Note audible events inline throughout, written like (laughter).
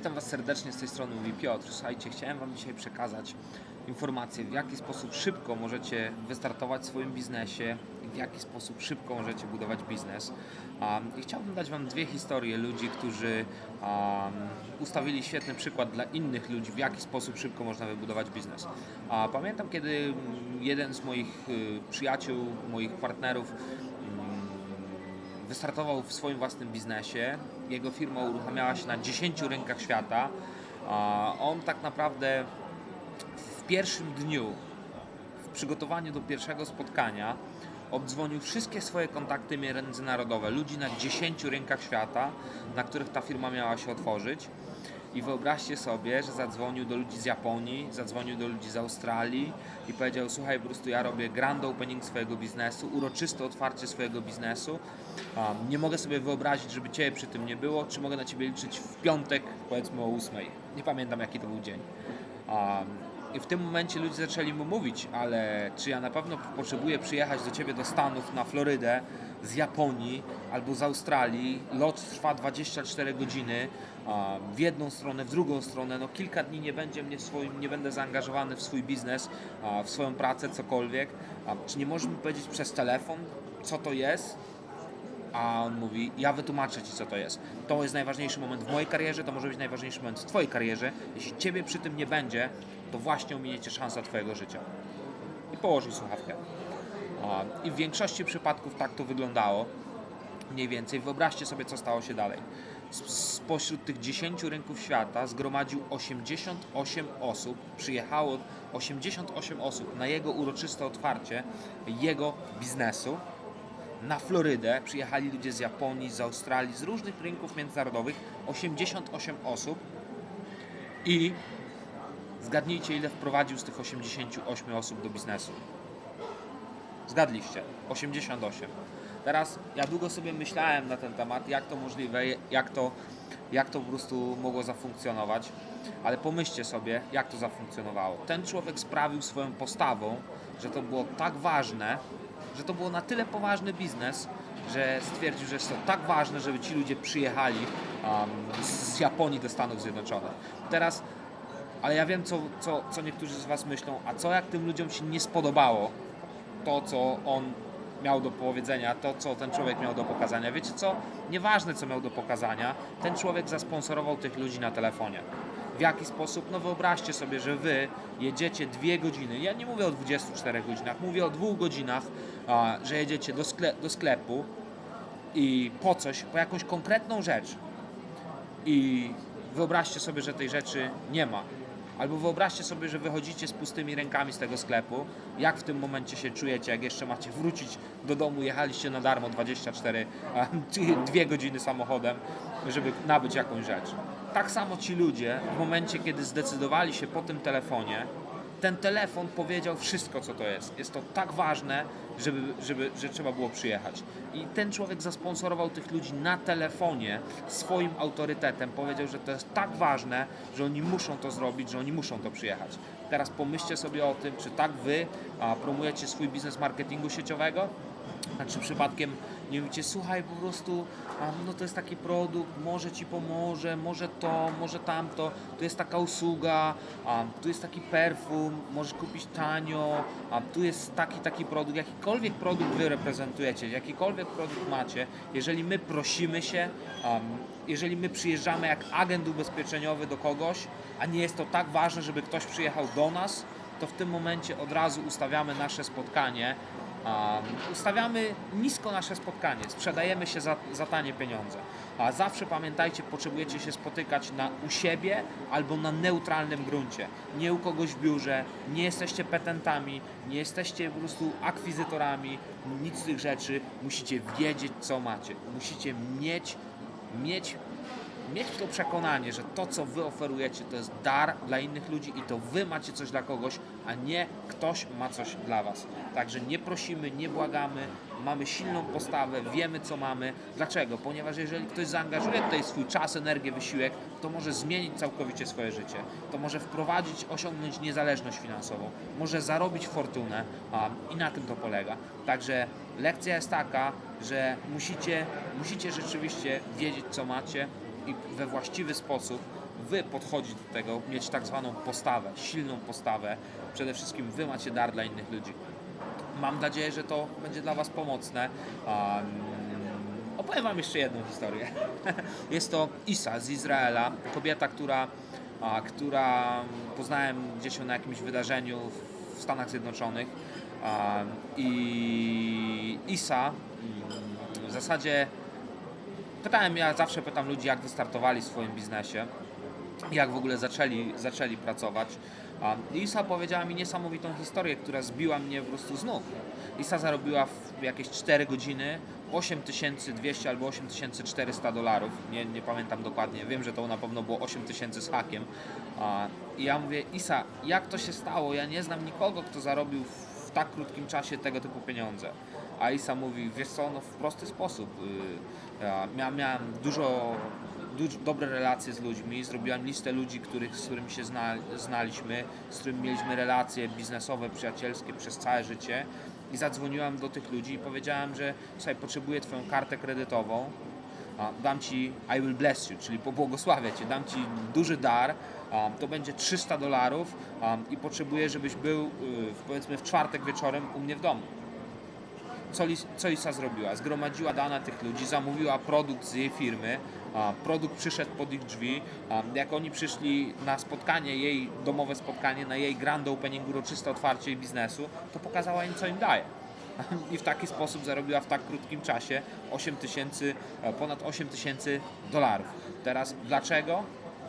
Witam Was serdecznie z tej strony, mówi Piotr. Słuchajcie, chciałem Wam dzisiaj przekazać informację, w jaki sposób szybko możecie wystartować w swoim biznesie w jaki sposób szybko możecie budować biznes. Um, I chciałbym dać Wam dwie historie ludzi, którzy um, ustawili świetny przykład dla innych ludzi, w jaki sposób szybko można wybudować biznes. A pamiętam, kiedy jeden z moich y, przyjaciół, moich partnerów wystartował w swoim własnym biznesie. Jego firma uruchamiała się na 10 rynkach świata. On tak naprawdę w pierwszym dniu, w przygotowaniu do pierwszego spotkania, obdzwonił wszystkie swoje kontakty międzynarodowe, ludzi na 10 rynkach świata, na których ta firma miała się otworzyć. I wyobraźcie sobie, że zadzwonił do ludzi z Japonii, zadzwonił do ludzi z Australii i powiedział: Słuchaj, prostu ja robię grand opening swojego biznesu, uroczyste otwarcie swojego biznesu. Um, nie mogę sobie wyobrazić, żeby Ciebie przy tym nie było. Czy mogę na Ciebie liczyć w piątek, powiedzmy o 8? Nie pamiętam, jaki to był dzień. Um, i w tym momencie ludzie zaczęli mu mówić, ale czy ja na pewno potrzebuję przyjechać do ciebie do Stanów, na Florydę, z Japonii albo z Australii. Lot trwa 24 godziny w jedną stronę, w drugą stronę. No kilka dni nie będzie mnie swoim, nie będę zaangażowany w swój biznes, w swoją pracę, cokolwiek. Czy nie możesz mi powiedzieć przez telefon, co to jest? A on mówi, ja wytłumaczę Ci, co to jest. To jest najważniejszy moment w mojej karierze, to może być najważniejszy moment w Twojej karierze. Jeśli Ciebie przy tym nie będzie, to właśnie ominiecie szansa Twojego życia. I położył słuchawkę. I w większości przypadków tak to wyglądało. Mniej więcej. Wyobraźcie sobie, co stało się dalej. Spośród tych 10 rynków świata zgromadził 88 osób, przyjechało 88 osób na jego uroczyste otwarcie jego biznesu na Florydę przyjechali ludzie z Japonii, z Australii, z różnych rynków międzynarodowych, 88 osób i zgadnijcie ile wprowadził z tych 88 osób do biznesu. Zgadliście, 88. Teraz ja długo sobie myślałem na ten temat, jak to możliwe, jak to, jak to po prostu mogło zafunkcjonować, ale pomyślcie sobie, jak to zafunkcjonowało. Ten człowiek sprawił swoją postawą, że to było tak ważne, że to było na tyle poważny biznes, że stwierdził, że jest to tak ważne, żeby ci ludzie przyjechali um, z Japonii do Stanów Zjednoczonych. Teraz, ale ja wiem, co, co, co niektórzy z Was myślą, a co jak tym ludziom się nie spodobało to, co on miał do powiedzenia, to, co ten człowiek miał do pokazania. Wiecie co? Nieważne, co miał do pokazania, ten człowiek zasponsorował tych ludzi na telefonie. W jaki sposób? No wyobraźcie sobie, że wy jedziecie dwie godziny. Ja nie mówię o 24 godzinach, mówię o dwóch godzinach, że jedziecie do, skle, do sklepu i po coś, po jakąś konkretną rzecz. I wyobraźcie sobie, że tej rzeczy nie ma. Albo wyobraźcie sobie, że wychodzicie z pustymi rękami z tego sklepu. Jak w tym momencie się czujecie, jak jeszcze macie wrócić do domu, jechaliście na darmo 24, a, czy dwie godziny samochodem, żeby nabyć jakąś rzecz. Tak samo ci ludzie, w momencie, kiedy zdecydowali się po tym telefonie, ten telefon powiedział wszystko, co to jest. Jest to tak ważne, żeby, żeby, że trzeba było przyjechać. I ten człowiek zasponsorował tych ludzi na telefonie swoim autorytetem. Powiedział, że to jest tak ważne, że oni muszą to zrobić, że oni muszą to przyjechać. Teraz pomyślcie sobie o tym, czy tak wy promujecie swój biznes marketingu sieciowego, czy przypadkiem nie mówicie, słuchaj, po prostu, no to jest taki produkt, może ci pomoże, może to, może tamto, tu jest taka usługa, a, tu jest taki perfum, możesz kupić tanio, a tu jest taki, taki produkt, jakikolwiek produkt wy reprezentujecie, jakikolwiek produkt macie, jeżeli my prosimy się, jeżeli my przyjeżdżamy jak agent ubezpieczeniowy do kogoś, a nie jest to tak ważne, żeby ktoś przyjechał do nas, to w tym momencie od razu ustawiamy nasze spotkanie ustawiamy nisko nasze spotkanie, sprzedajemy się za, za tanie pieniądze. A zawsze pamiętajcie, potrzebujecie się spotykać na, u siebie albo na neutralnym gruncie. Nie u kogoś w biurze, nie jesteście petentami, nie jesteście po prostu akwizytorami, nic z tych rzeczy. Musicie wiedzieć, co macie. Musicie mieć, mieć mieć to przekonanie, że to, co wy oferujecie, to jest dar dla innych ludzi i to wy macie coś dla kogoś, a nie ktoś ma coś dla was. Także nie prosimy, nie błagamy, mamy silną postawę, wiemy, co mamy. Dlaczego? Ponieważ jeżeli ktoś zaangażuje tutaj swój czas, energię, wysiłek, to może zmienić całkowicie swoje życie. To może wprowadzić, osiągnąć niezależność finansową, może zarobić fortunę a, i na tym to polega. Także lekcja jest taka, że musicie, musicie rzeczywiście wiedzieć, co macie, i we właściwy sposób Wy podchodzić do tego, mieć tak zwaną postawę, silną postawę. Przede wszystkim Wy macie dar dla innych ludzi. Mam nadzieję, że to będzie dla Was pomocne. Opowiem Wam jeszcze jedną historię. (laughs) Jest to Isa z Izraela, kobieta, która, która poznałem gdzieś na jakimś wydarzeniu w- Stanach Zjednoczonych. I Isa mm, w zasadzie pytałem, ja zawsze pytam ludzi, jak wystartowali w swoim biznesie jak w ogóle zaczęli, zaczęli pracować. A Isa powiedziała mi niesamowitą historię, która zbiła mnie po prostu z nóg. Isa zarobiła w jakieś 4 godziny 8200 albo 8400 dolarów. Nie, nie pamiętam dokładnie, wiem, że to na pewno było 8000 z hakiem. I ja mówię, Isa, jak to się stało? Ja nie znam nikogo, kto zarobił w w tak krótkim czasie tego typu pieniądze. A Isa mówi, wiesz co, no w prosty sposób. y, Ja mia- miałem dużo, dużo dobre relacje z ludźmi, zrobiłem listę ludzi, których, z którymi się zna, znaliśmy, z którymi mieliśmy relacje biznesowe, przyjacielskie przez całe życie i zadzwoniłem do tych ludzi i powiedziałem, że słuchaj, potrzebuję Twoją kartę kredytową, dam Ci, I will bless you, czyli pobłogosławię Cię, dam Ci duży dar, to będzie 300 dolarów i potrzebuję, żebyś był y, powiedzmy w czwartek wieczorem u mnie w domu. Co, co Isa zrobiła? Zgromadziła dane tych ludzi, zamówiła produkt z jej firmy, produkt przyszedł pod ich drzwi. Jak oni przyszli na spotkanie, jej domowe spotkanie, na jej grand opening, uroczyste otwarcie jej biznesu, to pokazała im, co im daje. I w taki sposób zarobiła w tak krótkim czasie 8 tysięcy, e, ponad 8 tysięcy dolarów. Teraz dlaczego?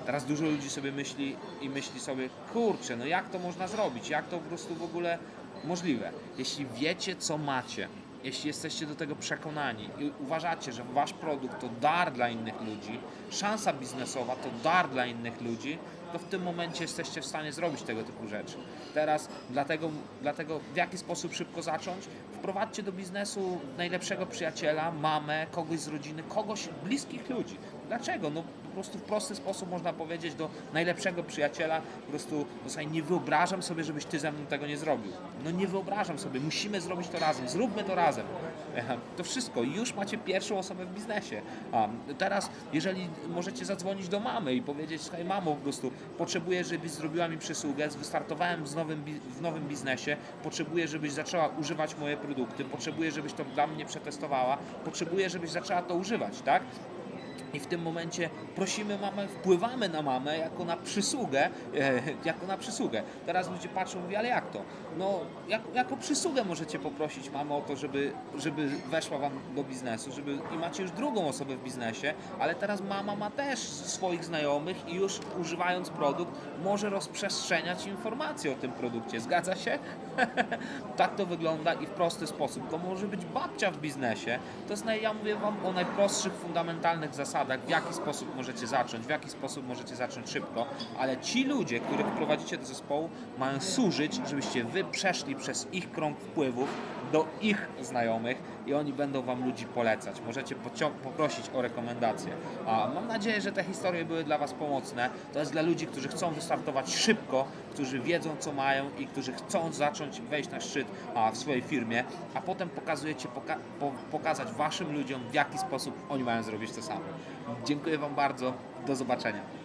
Teraz dużo ludzi sobie myśli i myśli sobie, kurczę, no jak to można zrobić? Jak to po prostu w ogóle możliwe? Jeśli wiecie, co macie, jeśli jesteście do tego przekonani i uważacie, że wasz produkt to dar dla innych ludzi, szansa biznesowa to dar dla innych ludzi, to w tym momencie jesteście w stanie zrobić tego typu rzeczy. Teraz dlatego, dlatego w jaki sposób szybko zacząć? Wprowadźcie do biznesu najlepszego przyjaciela, mamę, kogoś z rodziny, kogoś bliskich ludzi. Dlaczego? No po prostu w prosty sposób można powiedzieć do najlepszego przyjaciela po prostu, no słuchaj, nie wyobrażam sobie, żebyś ty ze mną tego nie zrobił. No nie wyobrażam sobie, musimy zrobić to razem, zróbmy to razem. (laughs) To wszystko, już macie pierwszą osobę w biznesie. A teraz, jeżeli możecie zadzwonić do mamy i powiedzieć, słuchaj mamo, po prostu potrzebuję, żebyś zrobiła mi przysługę, wystartowałem z nowym, w nowym biznesie, potrzebuję, żebyś zaczęła używać moje produkty, potrzebuję, żebyś to dla mnie przetestowała, potrzebuję, żebyś zaczęła to używać, tak? I w tym momencie prosimy mamę, wpływamy na mamę jako na przysługę, e, jako na przysługę. Teraz ludzie patrzą, mówią, ale jak to? No, jak, jako przysługę możecie poprosić mamę o to, żeby, żeby weszła wam do biznesu, żeby, i macie już drugą osobę w biznesie, ale teraz mama ma też swoich znajomych i już używając produkt może rozprzestrzeniać informacje o tym produkcie. Zgadza się? (laughs) tak to wygląda i w prosty sposób. To może być babcia w biznesie. To jest, naj, ja mówię Wam o najprostszych, fundamentalnych zasadach, w jaki sposób możecie zacząć, w jaki sposób możecie zacząć szybko, ale ci ludzie, których prowadzicie do zespołu, mają służyć, żebyście Wy przeszli przez ich krąg wpływów do ich znajomych i oni będą Wam ludzi polecać. Możecie poprosić o rekomendacje. A mam nadzieję, że te historie były dla Was pomocne. To jest dla ludzi, którzy chcą wystartować szybko, którzy wiedzą co mają i którzy chcą zacząć wejść na szczyt a, w swojej firmie, a potem pokazujecie, poka- po- pokazać Waszym ludziom, w jaki sposób oni mają zrobić to samo. Dziękuję Wam bardzo. Do zobaczenia.